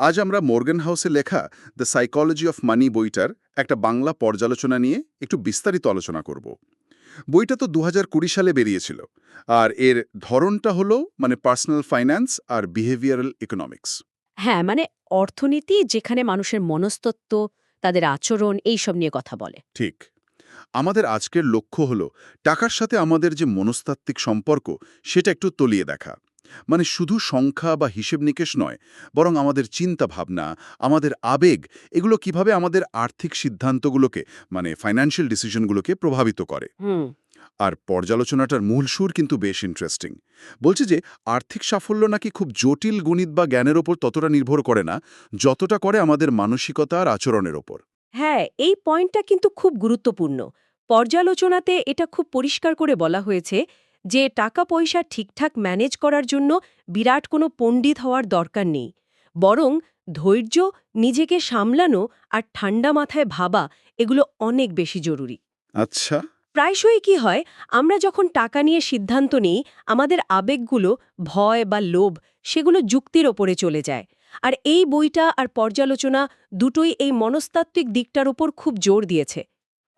আজ আমরা মর্গান হাউসে লেখা দ্য সাইকোলজি অফ মানি বইটার একটা বাংলা পর্যালোচনা নিয়ে একটু বিস্তারিত আলোচনা করব। বইটা তো দু হাজার কুড়ি সালে বেরিয়েছিল আর এর ধরনটা হলো মানে পার্সোনাল ফাইন্যান্স আর বিহেভিয়ারাল ইকোনমিক্স। হ্যাঁ মানে অর্থনীতি যেখানে মানুষের মনস্তত্ত্ব তাদের আচরণ এইসব নিয়ে কথা বলে। ঠিক। আমাদের আজকের লক্ষ্য হলো টাকার সাথে আমাদের যে মনস্তাত্ত্বিক সম্পর্ক সেটা একটু তলিয়ে দেখা। মানে শুধু সংখ্যা বা হিসেব নিকেশ নয় বরং আমাদের চিন্তা ভাবনা আমাদের আবেগ এগুলো কীভাবে আমাদের আর্থিক সিদ্ধান্তগুলোকে মানে ফাইন্যান্সিয়াল ডিসিশনগুলোকে প্রভাবিত করে। আর পর্যালোচনাটার মূল সুর কিন্তু বেশ ইন্টারেস্টিং বলছে যে আর্থিক সাফল্য নাকি খুব জটিল গণিত বা জ্ঞানের ওপর ততটা নির্ভর করে না যতটা করে আমাদের মানসিকতা আর আচরণের ওপর। হ্যাঁ এই পয়েন্টটা কিন্তু খুব গুরুত্বপূর্ণ। পর্যালোচনাতে এটা খুব পরিষ্কার করে বলা হয়েছে যে টাকা পয়সা ঠিকঠাক ম্যানেজ করার জন্য বিরাট কোনো পণ্ডিত হওয়ার দরকার নেই। বরং ধৈর্য নিজেকে সামলানো আর ঠান্ডা মাথায় ভাবা এগুলো অনেক বেশি জরুরি। আচ্ছা। প্রায়শই কি হয় আমরা যখন টাকা নিয়ে সিদ্ধান্ত নিই আমাদের আবেগগুলো ভয় বা লোভ সেগুলো যুক্তির ওপরে চলে যায়। আর এই বইটা আর পর্যালোচনা দুটোই এই মনস্তাত্ত্বিক দিকটার ওপর খুব জোর দিয়েছে।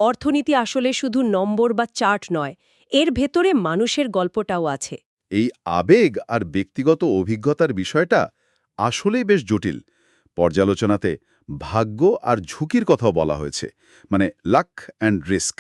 অর্থনীতি আসলে শুধু নম্বর বা চার্ট নয় এর ভেতরে মানুষের গল্পটাও আছে। এই আবেগ আর ব্যক্তিগত অভিজ্ঞতার বিষয়টা আসলেই বেশ জটিল। পর্যালোচনাতে ভাগ্য আর ঝুঁকির কথাও বলা হয়েছে মানে লাক অ্যান্ড রিস্ক।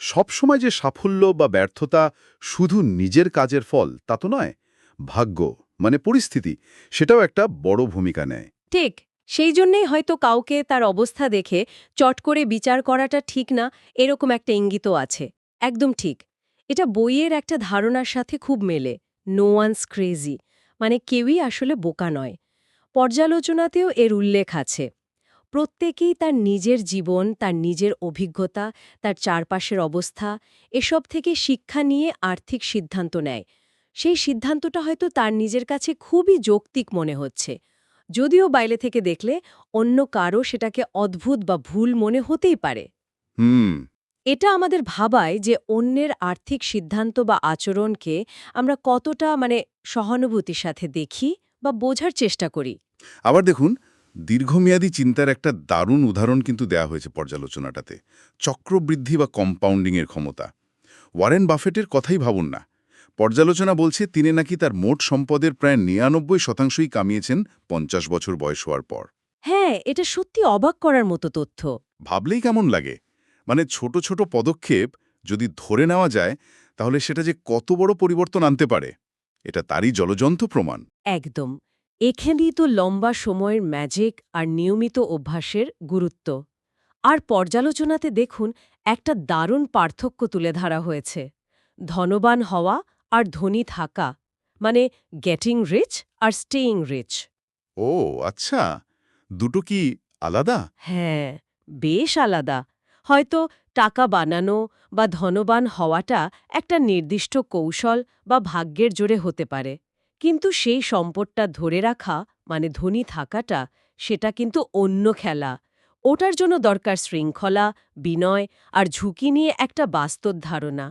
সবসময় যে সাফল্য বা ব্যর্থতা শুধু নিজের কাজের ফল তা তো নয় ভাগ্য মানে পরিস্থিতি সেটাও একটা বড় ভূমিকা নেয়। ঠিক সেই জন্যেই হয়তো কাউকে তার অবস্থা দেখে চট করে বিচার করাটা ঠিক না এরকম একটা ইঙ্গিতও আছে। একদম ঠিক। এটা বইয়ের একটা ধারণার সাথে খুব মেলে। নো ওয়ান্স ক্রেজি মানে কেউই আসলে বোকা নয়। পর্যালোচনাতেও এর উল্লেখ আছে। প্রত্যেকেই তার নিজের জীবন, তার নিজের অভিজ্ঞতা, তার চারপাশের অবস্থা, এসব থেকে শিক্ষা নিয়ে আর্থিক সিদ্ধান্ত নেয়। সেই সিদ্ধান্তটা হয়তো তার নিজের কাছে খুবই যৌক্তিক মনে হচ্ছে। যদিও বাইরে থেকে দেখলে অন্য কারও সেটাকে অদ্ভুত বা ভুল মনে হতেই পারে। হুম। এটা আমাদের ভাবায় যে অন্যের আর্থিক সিদ্ধান্ত বা আচরণকে আমরা কতটা মানে সহানুভূতির সাথে দেখি বা বোঝার চেষ্টা করি। আবার দেখুন দীর্ঘমেয়াদী চিন্তার একটা দারুণ উদাহরণ কিন্তু দেয়া হয়েছে পর্যালোচনাটাতে। চক্রবৃদ্ধি বা কম্পাউন্ডিংয়ের ক্ষমতা। ওয়ারেন বাফেটের কথাই ভাবুন না। পর্যালোচনা বলছে তিনি নাকি তার মোট সম্পদের প্রায় নিরানব্বই শতাংশই কামিয়েছেন পঞ্চাশ বছর বয়স হওয়ার পর। হ্যাঁ এটা সত্যি অবাক করার মতো তথ্য। ভাবলেই কেমন লাগে? মানে ছোট ছোট পদক্ষেপ যদি ধরে নেওয়া যায় তাহলে সেটা যে কত বড় পরিবর্তন আনতে পারে এটা তারই জলজন্ত প্রমাণ। একদম। এখানেই তো লম্বা সময়ের ম্যাজিক আর নিয়মিত অভ্যাসের গুরুত্ব। আর পর্যালোচনাতে দেখুন একটা দারুণ পার্থক্য তুলে ধরা হয়েছে। ধনবান হওয়া আর ধনী থাকা মানে গেটিং রিচ আর স্টেইং রিচ ও আচ্ছা। দুটো কি আলাদা? হ্যাঁ বেশ আলাদা। হয়তো টাকা বানানো বা ধনবান হওয়াটা একটা নির্দিষ্ট কৌশল বা ভাগ্যের জোরে হতে পারে। কিন্তু সেই সম্পদটা ধরে রাখা মানে ধনী থাকাটা, সেটা কিন্তু অন্য খেলা। ওটার জন্য দরকার শৃঙ্খলা, বিনয় আর ঝুঁকি নিয়ে একটা বাস্তব ধারণা।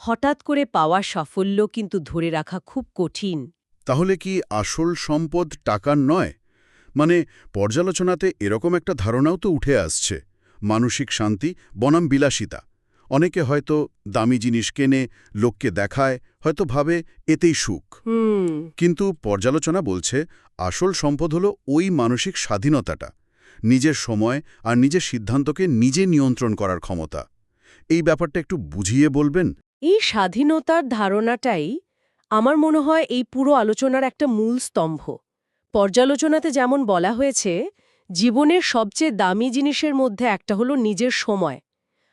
হঠাৎ করে পাওয়া সাফল্য কিন্তু ধরে রাখা খুব কঠিন। তাহলে কি আসল সম্পদ টাকার নয়? মানে পর্যালোচনাতে এরকম একটা ধারণাও তো উঠে আসছে। মানসিক শান্তি বনাম বিলাসিতা। অনেকে হয়তো দামি জিনিস কেনে লোককে দেখায় হয়তো ভাবে এতেই সুখ। কিন্তু পর্যালোচনা বলছে আসল সম্পদ হল ওই মানসিক স্বাধীনতাটা নিজের সময় আর নিজের সিদ্ধান্তকে নিজে নিয়ন্ত্রণ করার ক্ষমতা। এই ব্যাপারটা একটু বুঝিয়ে বলবেন? এই স্বাধীনতার ধারণাটাই আমার মনে হয় এই পুরো আলোচনার একটা মূল স্তম্ভ। পর্যালোচনাতে যেমন বলা হয়েছে জীবনের সবচেয়ে দামি জিনিসের মধ্যে একটা হলো নিজের সময়।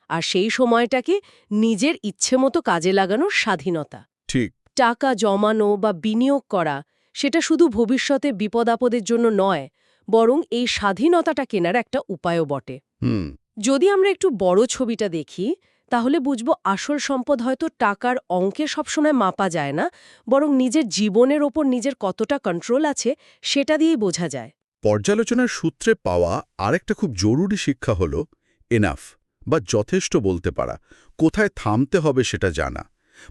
আর সেই সময়টাকে নিজের ইচ্ছে মতো কাজে লাগানোর স্বাধীনতা। ঠিক। টাকা জমানো বা বিনিয়োগ করা সেটা শুধু ভবিষ্যতে বিপদাপদের জন্য নয় বরং এই স্বাধীনতাটা কেনার একটা উপায়ও বটে। যদি আমরা একটু বড় ছবিটা দেখি তাহলে বুঝব আসল সম্পদ হয়তো টাকার অঙ্কে সবসময় মাপা যায় না বরং নিজের জীবনের ওপর নিজের কতটা কন্ট্রোল আছে সেটা দিয়েই বোঝা যায়। পর্যালোচনার সূত্রে পাওয়া আরেকটা খুব জরুরি শিক্ষা হল এনাফ বা যথেষ্ট বলতে পারা। কোথায় থামতে হবে সেটা জানা।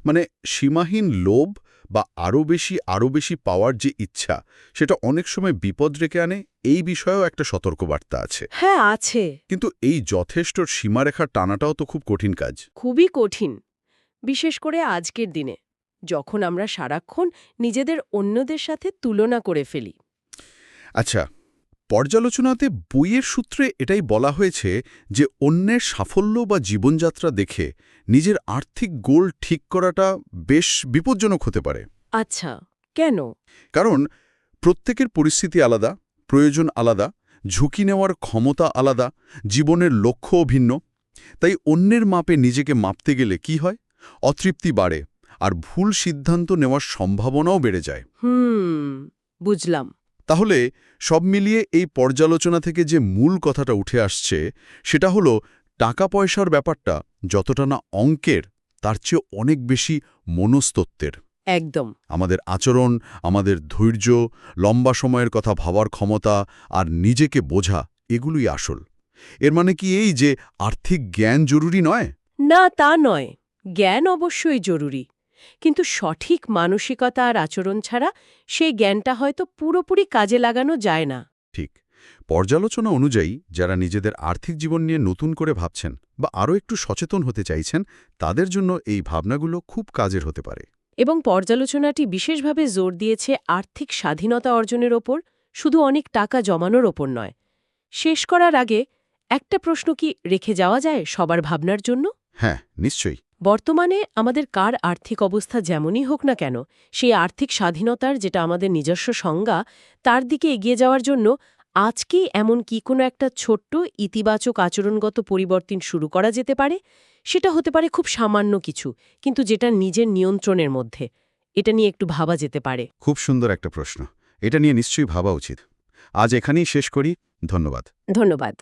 মানে সীমাহীন লোভ বা আরও বেশি আরও বেশি পাওয়ার যে ইচ্ছা সেটা অনেক সময় বিপদ রেখে আনে এই বিষয়েও একটা সতর্কবার্তা আছে। হ্যাঁ আছে। কিন্তু এই যথেষ্ট সীমারেখা টানাটাও তো খুব কঠিন কাজ। খুবই কঠিন বিশেষ করে আজকের দিনে যখন আমরা সারাক্ষণ নিজেদের অন্যদের সাথে তুলনা করে ফেলি। আচ্ছা পর্যালোচনাতে বইয়ের সূত্রে এটাই বলা হয়েছে যে অন্যের সাফল্য বা জীবনযাত্রা দেখে নিজের আর্থিক গোল ঠিক করাটা বেশ বিপজ্জনক হতে পারে। আচ্ছা কেন? কারণ প্রত্যেকের পরিস্থিতি আলাদা প্রয়োজন আলাদা ঝুঁকি নেওয়ার ক্ষমতা আলাদা জীবনের লক্ষ্যও ভিন্ন। তাই অন্যের মাপে নিজেকে মাপতে গেলে কি হয়? অতৃপ্তি বাড়ে আর ভুল সিদ্ধান্ত নেওয়ার সম্ভাবনাও বেড়ে যায়। হুম বুঝলাম। তাহলে সব মিলিয়ে এই পর্যালোচনা থেকে যে মূল কথাটা উঠে আসছে সেটা হলো টাকা পয়সার ব্যাপারটা যতটা না অঙ্কের তার চেয়ে অনেক বেশি মনস্তত্ত্বের। একদম। আমাদের আচরণ আমাদের ধৈর্য লম্বা সময়ের কথা ভাবার ক্ষমতা আর নিজেকে বোঝা এগুলোই আসল। এর মানে কি এই যে আর্থিক জ্ঞান জরুরি নয়? না তা নয়। জ্ঞান অবশ্যই জরুরি। কিন্তু সঠিক মানসিকতা আর আচরণ ছাড়া সেই জ্ঞানটা হয়তো পুরোপুরি কাজে লাগানো যায় না। ঠিক। পর্যালোচনা অনুযায়ী যারা নিজেদের আর্থিক জীবন নিয়ে নতুন করে ভাবছেন বা আরও একটু সচেতন হতে চাইছেন তাদের জন্য এই ভাবনাগুলো খুব কাজের হতে পারে। এবং পর্যালোচনাটি বিশেষভাবে জোর দিয়েছে আর্থিক স্বাধীনতা অর্জনের ওপর শুধু অনেক টাকা জমানোর ওপর নয়। শেষ করার আগে একটা প্রশ্ন কি রেখে যাওয়া যায় সবার ভাবনার জন্য? হ্যাঁ নিশ্চয়ই। বর্তমানে আমাদের কার আর্থিক অবস্থা যেমনই হোক না কেন সেই আর্থিক স্বাধীনতার যেটা আমাদের নিজস্ব সংজ্ঞা তার দিকে এগিয়ে যাওয়ার জন্য আজকেই এমন কি কোনো একটা ছোট্ট ইতিবাচক আচরণগত পরিবর্তন শুরু করা যেতে পারে? সেটা হতে পারে খুব সামান্য কিছু কিন্তু যেটা নিজের নিয়ন্ত্রণের মধ্যে। এটা নিয়ে একটু ভাবা যেতে পারে। খুব সুন্দর একটা প্রশ্ন। এটা নিয়ে নিশ্চয়ই ভাবা উচিত। আজ এখানেই শেষ করি। ধন্যবাদ। ধন্যবাদ।